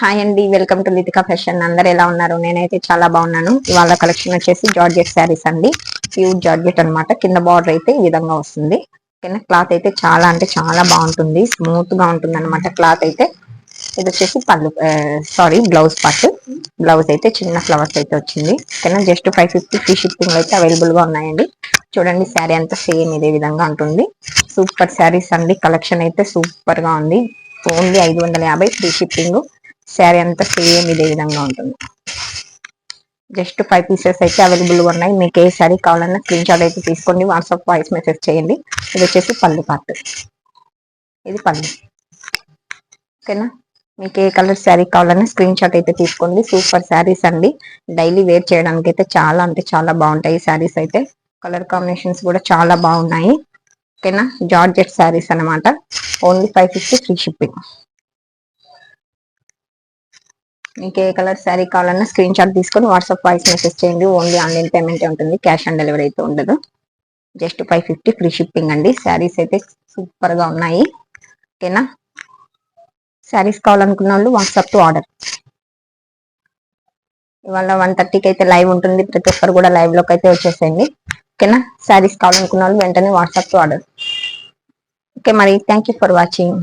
Hi అండి welcome to Litika fashion అందరు ఎలా ఉన్నారు? నేనైతే చాలా బాగున్నాను. ఇవాళ కలెక్షన్ వచ్చేసి జార్జెట్ శారీస్ అండి. ప్యూర్ జార్జెట్ అన్నమాట. కింద బార్డర్ అయితే ఈ విధంగా వస్తుంది. కింద క్లాత్ అయితే చాలా అంటే చాలా బాగుంటుంది. స్మూత్గా ఉంటుంది అనమాట క్లాత్ అయితే. ఇది వచ్చేసి పళ్ళు సారీ బ్లౌజ్ పార్ట్ బ్లౌజ్ అయితే చిన్న ఫ్లవర్స్ అయితే వచ్చింది. కింద just five fifty free shipping అయితే అవైలబుల్గా ఉన్నాయండి. చూడండి శారీ అంతా సేమ్ ఇదే విధంగా ఉంటుంది. సూపర్ శారీస్ అండి. కలెక్షన్ అయితే సూపర్గా ఉంది. ఓన్లీ ఐదు వందల యాభై ఫ్రీ షిప్పింగ్ శారీ అంతా సేమ్ ఇదే విధంగా ఉంటుంది. జస్ట్ ఫైవ్ పీసెస్ అయితే అవైలబుల్గా ఉన్నాయి. మీకు ఏ శారీ కావాలన్నా స్క్రీన్ షాట్ అయితే తీసుకోండి. వాట్సాప్ వాయిస్ మెసేజ్ చేయండి. ఇది వచ్చేసి పళ్ళు పార్ట్ ఇది పళ్ళు. ఓకేనా మీకు ఏ కలర్ శారీ కావాలన్నా స్క్రీన్ షాట్ అయితే తీసుకోండి. సూపర్ శారీస్ అండి. డైలీ వేర్ చేయడానికి అయితే చాలా అంటే చాలా బాగుంటాయి శారీస్ అయితే. కలర్ కాంబినేషన్స్ కూడా చాలా బాగున్నాయి. ఓకేనా జార్జెట్ శారీస్ అనమాట only five fifty free shipping మీకు ఏ కలర్ శారీ కావాలన్నా స్క్రీన్ షాట్ తీసుకొని వాట్సాప్ వాయిస్ మెసేజ్ చేయండి. ఓన్లీ ఆన్లైన్ పేమెంట్ ఉంటుంది. క్యాష్ ఆన్ డెలివరీ అయితే ఉండదు. Just five fifty free shipping అండి. శారీస్ అయితే సూపర్గా ఉన్నాయి. ఓకేనా? శారీస్ కావాలనుకున్న వాళ్ళు వాట్సాప్ టు ఆర్డర్. ఇవాళ వన్ థర్టీకి అయితే లైవ్ ఉంటుంది. ప్రతి ఒక్కరు కూడా లైవ్లోకి అయితే వచ్చేసేయండి. ఓకేనా? శారీస్ కావాలనుకున్న వాళ్ళు వెంటనే వాట్సాప్ టు ఆర్డర్. ఓకే మరి థ్యాంక్ యూ ఫర్ వాచింగ్